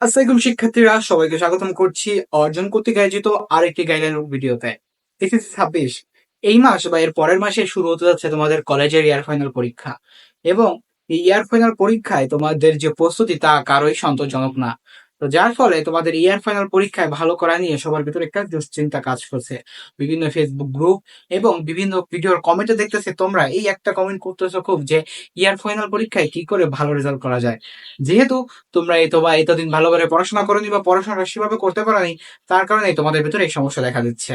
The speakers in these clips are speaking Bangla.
আসসালামাইকুম শিক্ষার্থীরা, সবাইকে স্বাগতম করছি অর্জন করতে আয়োজিত আরেকটি গাইডলাইন ভিডিওতে এসএসসি ছাব্বিশ। এই মাস বা এর পরের মাসে শুরু হতে যাচ্ছে তোমাদের কলেজের ইয়ার ফাইনাল পরীক্ষা। এবং এই ইয়ার ফাইনাল পরীক্ষায় তোমাদের যে প্রস্তুতি তা কারোই সন্তোষজনক না। তো যার ফলে তোমাদের ইয়ার ফাইনাল পরীক্ষায় ভালো করা নিয়ে সবার ভিতরে একটা দুশ্চিন্তা কাজ করছে। বিভিন্ন ফেসবুক গ্রুপ এবং বিভিন্ন ভিডিওর কমেন্টে দেখতেছে তোমরা, এই একটা কমেন্ট করতেছো খুব যে ইয়ার ফাইনাল পরীক্ষায় কি করে ভালো রেজাল্ট করা যায়। যেহেতু তোমরা এই তো বা এতদিন ভালো করে পড়াশোনা করনি বা পড়াশোনাটা সেভাবে করতে পারোনি, তার কারণে তোমাদের ভিতরে এই সমস্যা দেখা দিচ্ছে।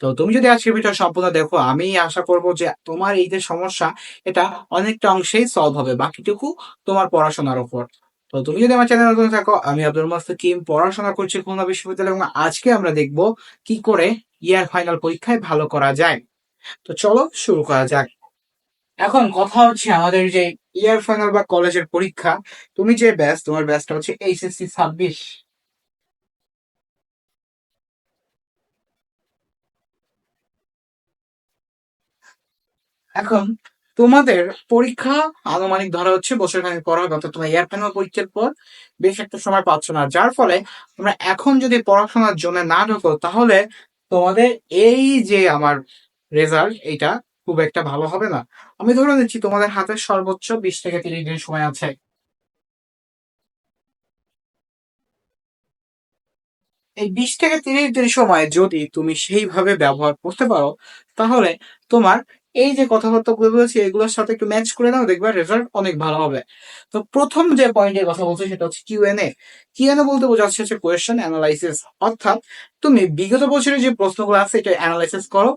তো তুমি যদি আজকের ভিডিও সম্পূর্ণ দেখো, আমি আশা করব যে তোমার এই যে সমস্যা, এটা অনেকটা অংশেই সলভ হবে, বাকিটুকু তোমার পড়াশোনার উপর। তো তুমি যদি আমার চ্যানেল নতুন থাকো, আমি আব্দুল মাস্তাকিম, পড়াশোনা করছি খুলনা বিশ্ববিদ্যালয় এবং আজকে আমরা দেখব কি করে ইয়ার ফাইনাল পরীক্ষায় ভালো করা যায়। তো চলো শুরু করা যাক। এখন কথা হচ্ছে আমাদের যে ইয়ার ফাইনাল বা কলেজের পরীক্ষা। তুমি যে ব্যাচ, তোমার ব্যাচটা হচ্ছে এইচএসসি ছাব্বিশ। এখন তোমাদের পরীক্ষা আনুমানিক ধরা হচ্ছে বছর খানিক পর হবে, অর্থাৎ তোমার ইয়ার ফাইনাল পরীক্ষার পর বেশ একটা সময় পাচ্ছ না। যার ফলে তোমরা এখন যদি পড়াশোনার জন্য না ঢোকো, তাহলে তোমাদের এই যে আমার রেজাল্ট এটা খুব একটা ভালো হবে না। আমি ধরে নিচ্ছি তোমাদের হাতে সর্বোচ্চ বিশ থেকে তিরিশ দিন সময় আছে। এই বিশ থেকে তিরিশ দিন সময় যদি তুমি সেইভাবে ব্যবহার করতে পারো, তাহলে তোমার এই যে কথাবার্তা বলেছি, এগুলোর সাথে একটু ম্যাচ করে নাও, দেখবে রেজাল্ট অনেক ভালো হবে। তো প্রথম যে পয়েন্টের কথা বলছি সেটা হচ্ছে কিউএনএ কিউএনএ বলতে বোঝাচ্ছে হচ্ছে কোয়েশ্চেন অ্যানালাইসিস অর্থাৎ তুমি বিগত বছরের যে প্রশ্নগুলো আছে, এটা অ্যানালাইসিস করো।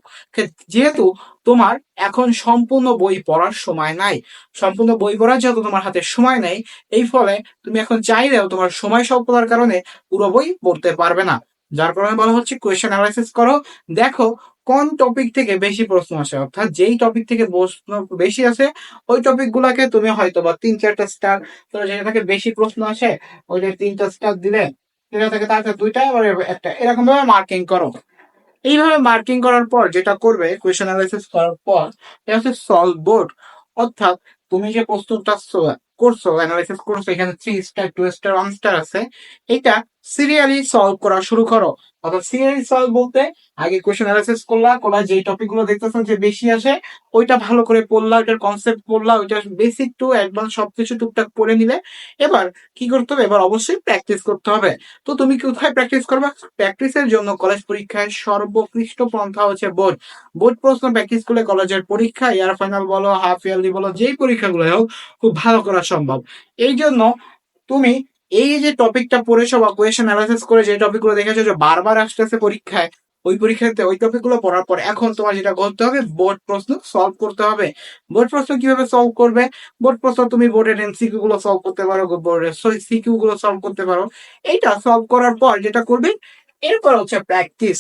যেহেতু তোমার এখন সম্পূর্ণ বই পড়ার সময় নাই, সম্পূর্ণ বই পড়ার যেহেতু তোমার হাতে সময় নেই, এই ফলে তুমি এখন চাইলেও তোমার সময় স্বল্পতার কারণে পুরো বই পড়তে পারবে না। যার কারণে বলা হচ্ছে কোয়েশ্চেন অ্যানালাইসিস করো। দেখো, কোন টপিক থেকে বেশি প্রশ্ন আসে? অর্থাৎ যেই টপিক থেকে প্রশ্ন বেশি আসে, ওই টপিক গুলাকে তুমি হয়তো বা তিন চারটা স্টার তো যেটা থেকে বেশি প্রশ্ন আসে ওইটা তিনটা স্টার দিলে, যেটা থেকে তার দুইটা এবার একটা এরকম ভাবে মার্কিং করো। এইভাবে মার্কিং করার পর যেটা করবে কোয়েশ্চেন অ্যানালাইসিস করার পর, এটা হচ্ছে সলভ বোর্ড অর্থাৎ তুমি যে প্রশ্নটা করছ অ্যানালাইসিস করছ, এখানে three star two star one star আছে, এটা সিরিয়ালি সলভ করা শুরু করো। অর্থাৎ সিরিয়ালি সলভ বলতে আগে কোয়েশ্চেন অ্যানালাইসিস করলা করলা যে টপিকগুলো দেখতেছো যে বেশি আসে, ওইটা ভালো করে পড়লা, ওইটার কনসেপ্ট পড়লা, ওইটা বেসিক টু অ্যাডভান্স সবকিছু টুকটাক পড়ে নিলে এবার কি করতে হবে? এবার অবশ্যই প্র্যাকটিস করতে হবে। তো তুমি কোথায় প্র্যাকটিস করবে? প্র্যাকটিসের জন্য কলেজ পরীক্ষায় সর্বোৎকৃষ্ট পন্থা হচ্ছে বোর্ড বোর্ড প্রশ্ন প্র্যাকটিস করলে কলেজের পরীক্ষা, ইয়ার ফাইনাল বলো হাফ ইয়ারলি বলো, যেই পরীক্ষাগুলো হোক, খুব ভালো করা সম্ভব। এই জন্য তুমি এই যে টপিকটা পড়েছো বা কোয়েশন অ্যানালাইসিস করে যে টপিকগুলো দেখেছ যে বারবার আসতেছে পরীক্ষায়, ওই পরীক্ষাতে ওই টপিকগুলো পড়ার পর এখন তোমার যেটা করতে হবে বোর্ড প্রশ্ন সলভ করতে হবে। বোর্ড প্রশ্ন কীভাবে সলভ করবে? বোর্ড প্রশ্ন তুমি বোর্ডের এমসিকিউ গুলো সলভ করতে পারো বোর্ডের সিকিউ গুলো সলভ করতে পারো। এইটা সলভ করার পর যেটা করবে, এরপর হচ্ছে প্র্যাকটিস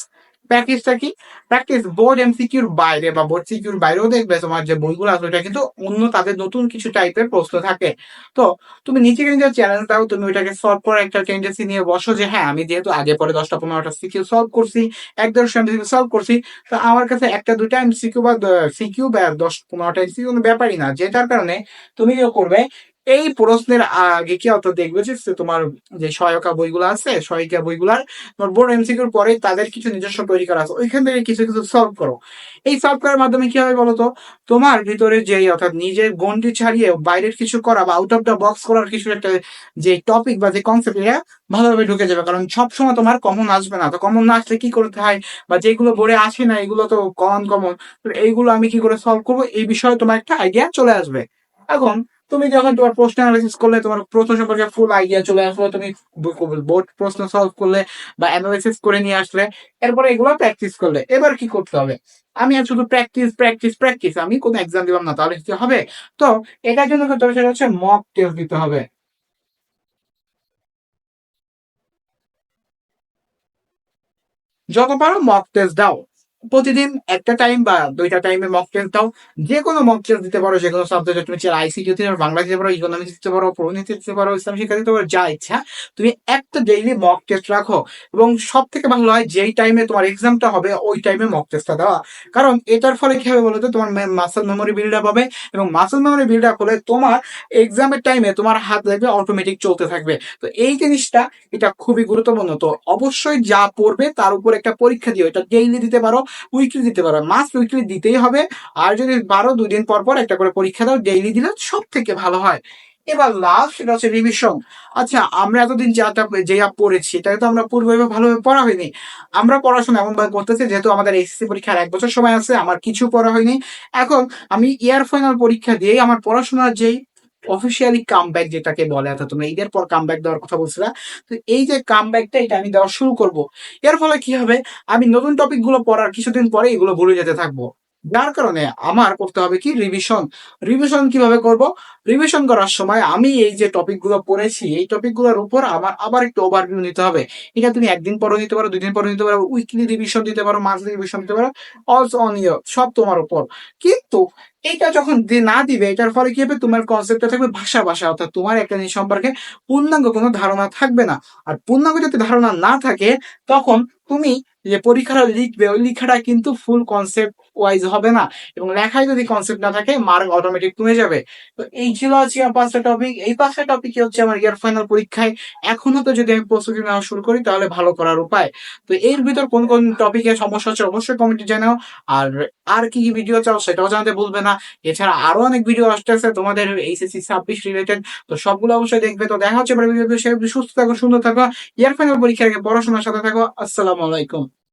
প্র্যাকটিসটা কি? প্র্যাকটিস বোর্ড এমসিকিউর বাইরে বা বোর্ড সিকিউর বাইরেও দেখবে তোমার যে বইগুলো আছে, ওটা কিন্তু অন্য তাদের নতুন কিছু টাইপের প্রশ্ন থাকে। তো তুমি নিজেকে নিজের চ্যালেঞ্জ দাও, তুমি ওইটাকে সলভ করার একটা টেন্ডেন্সি নিয়ে বসো যে হ্যাঁ আমি যেহেতু আগে পরে দশটা পনেরোটা সিকিউ সলভ করছি, এক দশটা এমসিকিউ সলভ করছি, তো আমার কাছে একটা দুটা এমসিকিউ বা সিকিউ বা দশ, পনেরোটা এমসিকিউ কোনো ব্যাপারই না। যেটার কারণে তুমি কি করবে এই প্রশ্নের আগে কি অত দেখবে যে তোমার যে সহায়িকা বইগুলো আছে, সহায়িকা বইগুলার তোমার বোর্ড এমসিকিউর পরে তাদের কিছু নিজস্ব তৈরি করা আছে। ওইখান থেকে কিছু কিছু সলভ করো। এই সলভ করার মাধ্যমে কি হবে বলতো তোমার ভিতরে যে অর্থাৎ নিজের গন্ডি ছাড়িয়ে বাইরের কিছু করা বা আউট অফ দ্য বক্স করার কিছু একটা যে টপিক বা যে কনসেপ্ট এটা ভালোভাবে ঢুকে যাবে। কারণ সবসময় তোমার কমন আসবে না। তো কমন না আসলে কি করতে হয়? বা যেগুলো বোর্ডে আসে না, এগুলো তো কমন কমন এইগুলো আমি কি করে সলভ করব? এই বিষয়ে তোমার একটা আইডিয়া চলে আসবে। এখন তুমি যখন তোমার প্রশ্ন অ্যানালাইসিস করলে, তোমার প্রশ্ন সম্পর্কে ফুল আইডিয়া চলে আসলো, তুমি বোর্ড প্রশ্ন সলভ করলে বা অ্যানালাইসিস করে নিয়ে আসলে, এরপরে এগুলো প্র্যাকটিস করলে, এবার কি করতে হবে? আমি আর শুধু প্র্যাকটিস প্র্যাকটিস প্র্যাকটিস আমি কোনো এক্সাম দিলাম না, তাহলে কি হবে? তো, এটার জন্য হবে সেটা হচ্ছে মক টেস্ট দিতে হবে। যত পারো মক টেস্ট দাও। প্রতিদিন একটা টাইম বা দুইটা টাইমে মক টেস্ট দাও। যে কোনো মক টেস্ট দিতে পারো যে কোনো সাবজেক্টে তুমি চাইলে আইসিটি দিতে পারো বাংলা দিতে পারো ইকোনমিক্স দিতে পারো, প্রণীতি দিতে পারো ইসলাম শিক্ষা দিতে পারো, যা ইচ্ছা, তুমি একটা ডেইলি মক টেস্ট রাখো। এবং সব থেকে ভালো হয়, যেই টাইমে তোমার এক্সামটা হবে, ওই টাইমে মক টেস্টটা দেওয়া। কারণ এটার ফলে কি হবে বলতো? তোমার মাসেল মেমোরি বিল্ড আপ হবে এবং মাসেল মেমোরি বিল্ড আপ হলে তোমার এক্সামের টাইমে তোমার হাত দেখবে অটোমেটিক চলতে থাকবে। তো এই জিনিসটা, এটা খুবই গুরুত্বপূর্ণ। তো অবশ্যই যা পড়বে তার উপর একটা পরীক্ষা দিও। এটা ডেইলি দিতে পারো। উইকলি দিতে পারো। মাস্ট উইকলি দিতেই হবে। আর যদি পারো দুই দিন পর পর একটা করে পরীক্ষা দাও ডেইলি দিলে সব থেকে ভালো হয়। এবার লাস্ট সেটা হচ্ছে রিভিশন আচ্ছা আমরা এতদিন যেটা যে পড়েছি এটাকে তো আমরা পূর্বভাবে ভালোভাবে পড়া হয়নি। আমরা পড়াশোনা এমনভাবে করতেছি যেহেতু আমাদের এসএসসি পরীক্ষার এক বছর সময় আছে, আমার কিছু পড়া হয়নি। এখন আমি ইয়ার ফাইনাল পরীক্ষা দিয়েই আমার পড়াশোনার যেই অফিসিয়ালি কামব্যাক যেটাকে বলে, অর্থাৎ তোমরা ঈদের পর কামব্যাক দেওয়ার কথা বলছিলা। তো এই যে কামব্যাকটা এটা আমি দেওয়া শুরু করব। এর ফলে কি হবে? আমি নতুন টপিকগুলো পড়ার কিছুদিন পরে এগুলো ভুলে যেতে থাকব। যার কারণে আমার করতে হবে কি রিভিশন রিভিশন কীভাবে করব? রিভিশন করার সময় আমি এই যে টপিকগুলো পড়েছি, এই টপিকগুলোর উপর আমার আবার একটু ওভারভিউ নিতে হবে। এটা তুমি একদিন পরে নিতে পারো দুই দিন পরে নিতে পারো উইকলি রিভিশন দিতে পারো মান্থলি রিভিশন দিতে পারো অলসো অন ইয়ার সব তোমার উপর। কিন্তু এটা যখন না দিবে, এটার ফলে কি হবে? তোমার কনসেপ্টটা থাকবে ভাষা ভাষা, অর্থাৎ তোমার একটা জিনিস সম্পর্কে পূর্ণাঙ্গ কোনো ধারণা থাকবে না। আর পূর্ণাঙ্গ যদি ধারণা না থাকে, তখন তুমি যে পরীক্ষাটা লিখবে, ওই লেখাটা কিন্তু ফুল কনসেপ্ট ওয়াইজ হবে না। এবং লেখায় যদি কনসেপ্ট না থাকে মার্ক অটোমেটিক কমে যাবে। তো এই ছিল আজকে পাঁচটা টপিক এই পাঁচটা টপিক হচ্ছে আমার ইয়ার ফাইনাল পরীক্ষায়। এখনও তো যদি আমি প্রস্তুতি নেওয়া শুরু করি, তাহলে ভালো করার উপায়। তো এর ভিতর কোন কোন টপিকে সমস্যা হচ্ছে, অবশ্যই কমেন্টে জানাও। আর আর কি কি ভিডিও চাও, সেটাও জানাতে ভুলবে না। এছাড়া আরও অনেক ভিডিও আসতেছে তোমাদের এইচএসসি ছাব্বিশ রিলেটেড তো সবগুলো অবশ্যই দেখবে। তো দেখা হচ্ছে সুস্থ থাকো, সুন্দর থাকো। ইয়ার ফাইনাল পরীক্ষার আগে পড়াশোনার সাথে থাকো। আসসালামু আলাইকুম।